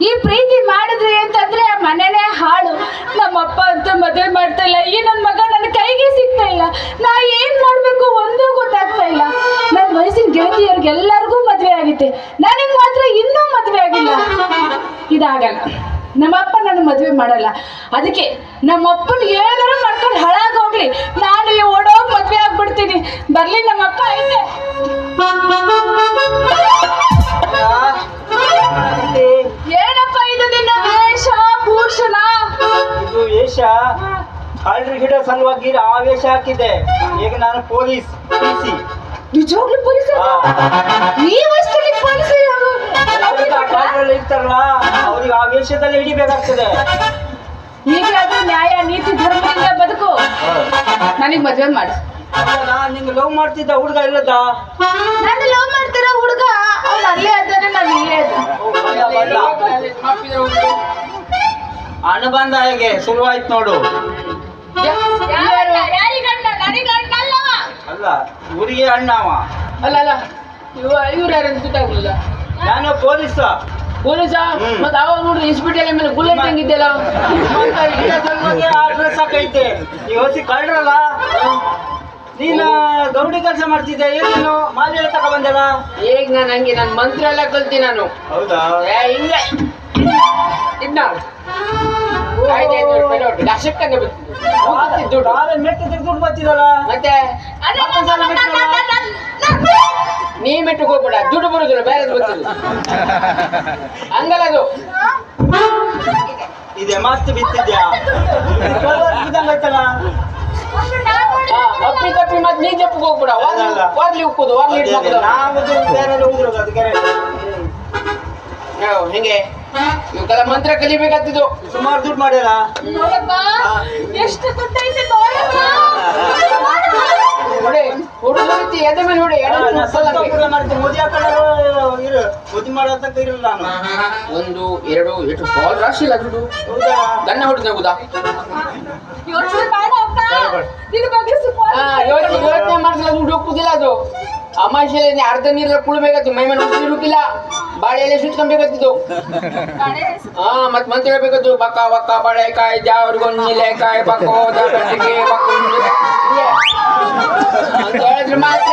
ಈ ಪ್ರೀತಿ ಮಾಡಿದ್ರಿ ಅಂತಂದ್ರೆ ಮನೆನೇ ಹಾಳು. ನಮ್ಮಪ್ಪ ಅಂತೂ ಮದುವೆ ಮಾಡ್ತಾ ಇಲ್ಲ. ಈ ನನ್ನ ಮಗ ನನ್ನ ಕೈಗೆ ಸಿಗ್ತಾ ಇಲ್ಲ. ನಾ ಏನ್ ಮಾಡ್ಬೇಕು ಒಂದೂ ಗೊತ್ತಾಗ್ತಾ ಇಲ್ಲ. ನನ್ನ ವಯಸ್ಸಿನ ಗೆಳತಿಯವ್ರಿಗೆಲ್ಲರಿಗೂ ಮದುವೆ ಆಗಿತ್ತೆ. ನನಗೆ ಮಾತ್ರ ಇನ್ನೂ ಮದುವೆ ಆಗಿಲ್ಲ. ಇದಾಗಲ್ಲ. ನಮ್ಮಪ್ಪ ನನ್ನ ಮದುವೆ ಮಾಡಲ್ಲ. ಅದಕ್ಕೆ ನಮ್ಮಪ್ಪನ ಏನಾರ ಮಾಡ್ಕೊಂಡು ಹಾಳಾಗೋಗ್ಲಿ ನಾನು ಓಡೋಗಿ ಮದುವೆ ಆಗ್ಬಿಡ್ತೀನಿ. ಬರ್ಲಿ ನಮ್ಮಪ್ಪ ಐತೆ ಗಿಡ ಸಲುವಾಗಿ ಆವೇಶ ಹಾಕಿದೆ. ಈಗ ನಾನು ಪೊಲೀಸ್ ಪಿಸಿ ನಿಜವಾಗ್ಲೂ ಪೊಲೀಸ್ ಈ ವಯಸ್ಸಲ್ಲಿ ಪೊಲೀಸ್ ಇರ್ತಾರಲ್ಲ ಅವ್ರಿಗೆ ಆವೇಶದಲ್ಲಿ ಹಿಡಿಬೇಕಾಗ್ತದೆ. ಅದು ನ್ಯಾಯ ನೀತಿ ಧರ್ಮದಿಂದ ಬದುಕು. ನನಗೆ ಮದುವೆ ಮಾಡು. ನಾನು ನಿಂಗೆ ಲವ್ ಮಾಡ್ತಿದ್ದ ಹುಡುಗ ಇಲ್ಲದ? ನಾನು ಲವ್ ಮಾಡ್ತಿರೋ ಹುಡುಗ ಅವ್ನು ಅಲ್ಲೇ ಅದಾನೆ ನಾನು ಇಲ್ಲೇ ಅದ ಬಂದ ಹೇಗೆ? ಶುರುವಾಯ್ತು ನೋಡು. ಅಲ್ಲ ಊರಿಗೆ ಅಣ್ಣವ. ಅಲ್ಲ ಅಲ್ಲ. ಇವ ಇವ್ರು ಯಾರಂತ ಗೊತ್ತಾಗ್ಲಿಲ್ಲ ನಾನು ಪೊಲೀಸ್. ಪೊಲೀಸ. ಮತ್ತೆ ಅವಾಗ ನೋಡ್ರಿ ಇಸ್ಪಿಟಲ್ ಮೇಲೆ ಬುಲೆಟ್ ಹೆಂಗಿದ್ದೆಲ್ಲ ಈ ಹೊಸಿ ಕಳ್ರಲ್ಲ ನೀನು ಗೌಡಿ ಕೆಲಸ ಮಾಡ್ತಿದ್ದೆ ಏನು ಮಾಲಿ ಎಲ್ಲ ತಕ ಬಂದಲ್ಲ? ಈಗ ನಾನು ಹಂಗೆ? ನನ್ನ ಮಂತ್ರ ಎಲ್ಲ ಕಲ್ತಿ ನಾನು. ಹೌದಾ? ಇಲ್ಲ. ಇದ್ನ? ನೀ ಮೆಟ್ಟಿಗೆ ಹೋಗ್ಬೇಡ. ದುಡ್ಡು ಬರುದಿಲ್ಲ ಬೇರೆ ಬರ್ತಿಲ್ಲ ಹಂಗಲ್ಲ ಅದು. ಇದೆ ಮಸ್ತ್ ಬಿತ್ತಿದ್ಯಾ? ಅಪ್ಪಿ ತಪ್ಪಿ ಮತ್ತೆ ನೀ ಜಪ್ಪಿಗೆ ಹೋಗ್ಬೇಡ. ವಾರ್ಲಿ ಉಕ್ಕುದು ಅದೇ, ಇಟ್ಕೊಂಡು ನಾವು ಬೇರೆ ಹೋಗಿರೋದು ಅದಕ್ಕೆ ಹಿಂಗೆ? ಇವಕ್ಕೆಲ್ಲ ಮಂತ್ರ ಕಲಿಬೇಕಾಗ್ತಿದ್ದು. ಸುಮಾರು ದುಡ್ಡು ಮಾಡ್ಯಾರ? ಎಷ್ಟು ನೋಡಿ ಹುಡುಗ ಎದೆ ಮೇಲೆ ನೋಡಿ ಮೋದಿ ಇರಲ್ಲ ನಾನು. ಒಂದು ಎರಡು ಎಷ್ಟು ಬಾಲ್ ರಾಶಿ ಇಲ್ಲ ದುಡ್ಡು. ಗಣ್ಣ ಗನ್ನ ಹೊಡೆದ ನಗುದಾ? ಯೋಚನೆ ಮಾಡ ಅಪ್ಪ. ನಿನ್ನ ಬಗ್ಗೆ ಸುಮಾರು ಹಾ ಯೋಚನೆ. ದುಡ್ಡು ಹೋಗುದಿಲ್ಲ ಅದು. ಅಮಾಶೆಲೆ ಅರ್ಧ ನೀರಲ್ಲಿ ಕುಳ್ಬೇಕಾಯ್ತು ಮೈ ಮೇಲೆ ಇರುಕಿಲ್ಲ ಬಾಳೆ ಎಲೆ ಸುಟ್ಕೊಬೇಕಾಗ್ತಿದ್ದು ಹಾ ಮತ್ ಮಂತ್ರ ಹೇಳ್ಬೇಕದ್ದು ಬಕ್ಕ ಬಕ್ಕ ಬಾಳೆಕಾಯಿ ಜಾವ್ರಿಗೊಂದು ನೀಲೆಕಾಯಿ ಬಕ್ಕೋ ಅಂತ ಹೇಳಿದ್ರೆ ಮಾತ್ರ.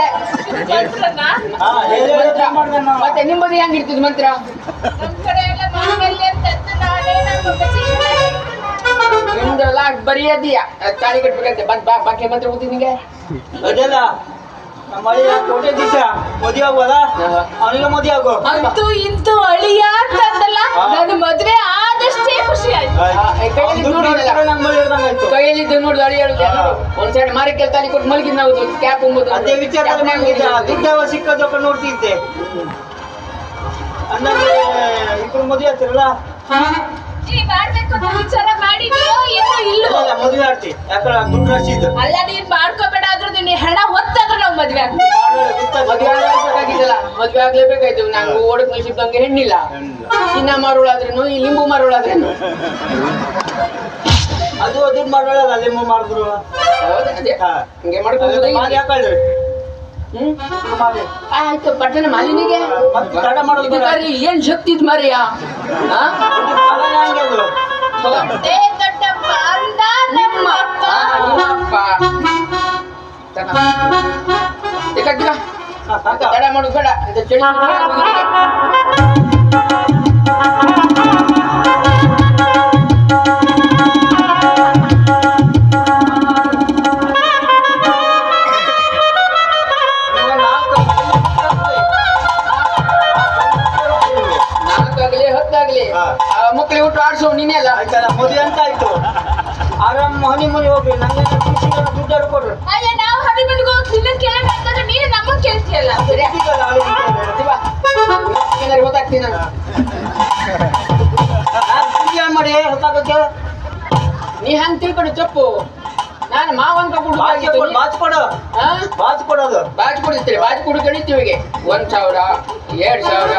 ಮತ್ತೆ ನಿಮ್ಮದು ಹೆಂಗ್ ಇರ್ತಿದ್ ಮಂತ್ರ ನಿಮ್ದೆಲ್ಲ ಬರೀ ಅದೀಯ? ತಾಳಿ ಕಟ್ಬೇಕಂತೆ. ಬಂದ್ ಬಾ ಬಾಕಿ ಮಂತ್ರ ಓದಿ ನಿಂಗೆ. ಅದೆಲ್ಲ ನಮ್ಮ ಅಳಿಯ ಕೋಟೆ ದಿವಸ ಮದುವೆ ಆಗೋದ ಅವನಿಗೆ ಮದುವೆ ಆಗೋ ಅಂತೂ ಇಂತೂ ಅಳಿಯ ಅಂತಂದಲ್ಲ? ನನ್ನ ಮದ್ವೆ ಆದಷ್ಟೇ ಖುಷಿ ಆಯ್ತು. ನೋಡಿದ ಅಳಿ ಹೇಳುತ್ತೆ ಒಂದ್ ಸೈಡ್ ಮಾರಿ ಕೆಲ್ ತಾಲಿ ಕೊಟ್ಟು ಮಲಗಿದ್ ನಾವು ಕ್ಯಾಪ್ ಅದೇ ವಿಚಾರ ದುಡ್ಡವ ಸಿಕ್ಕದಪ್ಪ ನೋಡ್ತಿದ್ದೆ. ಅಂದಂಗೆ ಇಬ್ರು ಮದುವೆ ಆಗ್ತಿರಲ್ಲ? ಈ ಮಾಡ್ಬೇಕು ಅಂತ ವಿಚಾರ ಮಾಡಿದ್ಯೋ ಇನ್ನು ಇಲ್ವೋ? ಇಲ್ಲ ಮದುವೆ ಆಡ್ತಿ ಯಾಕಂದ್ರೆ ದುಡ್ಡು ರಶೀದ್ ಅಲ್ಲ ನೀನ್ ಮಾಡ್ಕೋಬೇಡ ಆದ್ರೂ ನೀನ್ ಹಣ ಹೊತ್ತಾದ್ರೂ ನಾವು ಮದ್ವೆ ಆಗ್ತೀವಿ. ಮದ್ವೆ ಆಗ್ಲೇಬೇಕಾಗಿದ್ದಲ್ಲ ಮದ್ವೆ ಆಗ್ಲೇಬೇಕಾಯ್ತು. ನಂಗೆ ಓಡಕ್ ನಿಲ್ಸಿದ್ದಂಗೆ ಹೆಣ್ಣಿಲ್ಲ. ಚಿನ್ನ ಮಾರೋಳಾದ್ರೇನು ಈ ಲಿಂಬು ಮಾರೋಳಾದ್ರೇನು. ಅದು ದುಡ್ಡು ಮಾಡೋಲ್ಲ ಲಿಂಬು ಮಾಡಿದ್ರು ಹೌದಾ? ಅದೇ. ಹಾ. ಹಂಗೆ ಅದು ಮಾಡ್ಕೊಂಡು ಆಯ್ತು ಪಟ್ಟಣ ಮಾಲಿನಿಗೆ. ಬೇಡ. ಏನ್ ಶಕ್ತಿ ಇದ್ ಮಾರಿಯಾ ಕಾಲನೇ ಆ ಮಕ್ಳಿಗೆ ಊಟ ಆಡ್ಸೋ ನೀನೇ ಅಲ್ಲ? ಆಯ್ತಲ್ಲ ಮದುವೆ ಅಂತ ಆಯ್ತು. ಆರಾಮ್ ಹನಿ ಮುನಿ ಹೋಗ್ರಿ ನಂಗೆ ದುಡ್ಡು ಕೊಡ್ರಿ ಅಯ್ಯ ನಾವು ಹನಿಮನಿಗೆ ಹೋಗಿ ನೀನು ಕೇಳ್ತೀಯಲ್ಲ ಗೊತ್ತಾಗ್ತೀನಿ ನಾನು. ಮಾಡಿ ಹೊತ್ತಾಗಕ್ಕೆ ನೀ ಹಂಗ ತಿಳ್ಕೊಂಡು ಚಪ್ಪು. ನಾನು ಮಾವನ್ ಬಾಚ್ ಕೊಡು ಬಾಚ್ ಕೊಡು. ಬಾಚ್ ಕೊಡೋದು. ಬಾಜ್ ಕೊಡಿಸ್ತೀರಿ ಬಾಜ್ ಕೊಡು ಒಂದ್ ಸಾವಿರ ಎರಡ್ ಸಾವಿರ.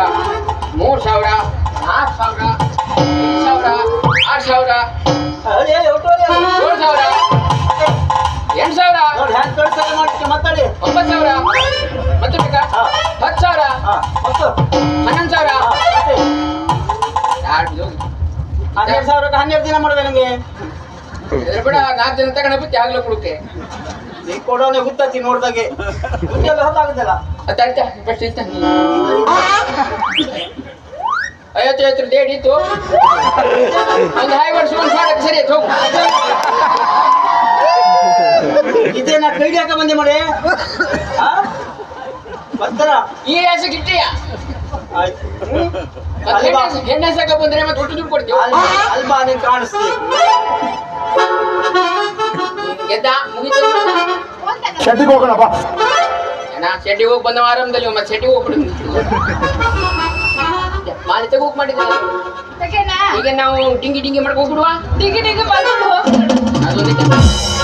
ಒಂಬತ್ತು ಸಾವಿರ ಮತ್ತೆ ಬೇಕಾ ಹಾ. ಹತ್ತು ಸಾವಿರ ಹನ್ನೊಂದು ಹನ್ನೆರಡು ಸಾವಿರಕ್ಕೆ ಹನ್ನೆರಡು ದಿನ ಮಾಡಿದೆ ನಿಮಗೆ? ಎದ್ರ ಬೇಡ ನಾಲ್ಕು ದಿನ ತಗೊಂಡ ಬಿಟ್ಟು ಆಗ್ಲೋ ಕೊಡುತ್ತೆ ನೀ ಕೊಡೋನೆ ಗುತ್ತತಿ ನೋಡ್ದಾಗೆ. ದುಡ್ಡೆಲ್ಲ ಹೊತ್ತಾಗುತ್ತಲ್ಲ? ಫಸ್ಟ್ ಇತ್ತ ಐವತ್ತು ಐವತ್ತು ಡೇಟ್ ಇತ್ತು? ಒಂದು ಹಾಯ್ ವರ್ಷ ಒಂದು ಸರಿ ಹೋಗು. ಇದೇ ನಾ ಕೈಡಿ ಹಾಕ ಬಂದೆ ಮಾಡಿ ಆ? ಬರ್ತಾರ? ಈ ಹೆಸರು ಗಿಟ್ಟಿಯ ಎಣ್ಣೆ ಸಾಕ ಬಂದ್ರೆ ಮತ್ತೆ ದುಡ್ಡು ದುಡ್ಡು ಕೊಡ್ತೀವಿ? ಅಲ್ವಾ? ನೀನ್ ಕಾಣಿಸ್ತಿ? ಗೆದ್ದ ಮುಗಿತು ಶೆಟ್ಟಿಗೆ ಹೋಗೋಣ ಬಾ. ಅಣ್ಣ ಶೆಟ್ಟಿಗೆ ಹೋಗಿ ಬಂದ ಆರಾಮದಲ್ಲಿ ಮತ್ತೆ ಶೆಟ್ಟಿಗೆ ಹೋಗ್ಬಿಡು ಮಾಲಿ ತಗೋಕ್ ಮಾಡಿದ್ದೆ ಯಾಕೆನಾ? ಈಗ ನಾವು ಡಿಂಗಿ ಡಿಂಗಿ ಮಾಡಿ ಹೋಗ್ಬಿಡುವ? ಡಿಂಗಿ ಡಿಂಗಿ ಮಾಡ್ಕೊಂಡು ಹೋಗ್ಬಿಡು.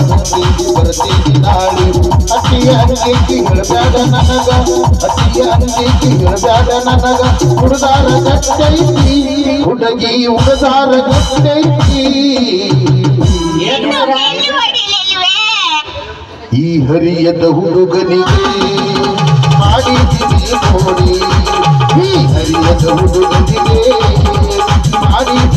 ಬಿಟ್ಟೇರಿ ಬರತೇರಿ ನಾಳಿ ಅಟ್ಟಿಯ ಹೇಳಬೇಡ ಹೇಳಬ್ಯಾಡ ನನಗ ಅಟ್ಟಿಯ ಅಂಗೇಕಿ ಹೇಳಬೇಡ ನನಗ. ಹುಡುಗಾರ ಗಟ್ಟೈತಿ, ಹುಡುಗಿ ಹುಡುಗಾರ ಗಟ್ಟೈತಿ. ಈ ಹರಿಯದ ಹುಡುಗನಿಗೆ ಮಾಡಿದ್ದೀನಿ ನೋಡಿ. ಈ ಹರಿಯದ ಹುಡುಗನಿಗೆ ಮಾಡಿದ್ದೀನಿ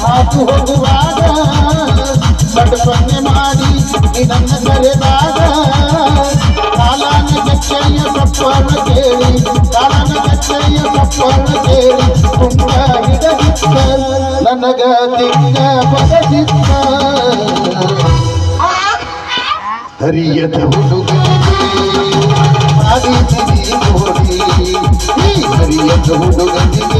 ಹಾದು ಹೋಗುವಾಗ ಬಟ್ ಸೊನ್ನೆ ಮಾಡಿ ನನ್ನ ಕರೆದಾಗ. ಕಾಲಾನ ಕಚ್ಚೆಯ ಕಪ್ಪನ್ನು ಕೇಳಿ, ಕಾಲಾನ ಕಚ್ಚೆಯ ಕಪ್ಪನ್ನು ಕೇಳಿ ಕುಂಡ ಹಿಡದಿತ್ತ ನನಗ ತಿಂಗ ಬದಲಿತ್ತ ಹರಿಯದ ಹುಡುಗ ಹರಿಯದ ಹುಡುಗನಿಗೆ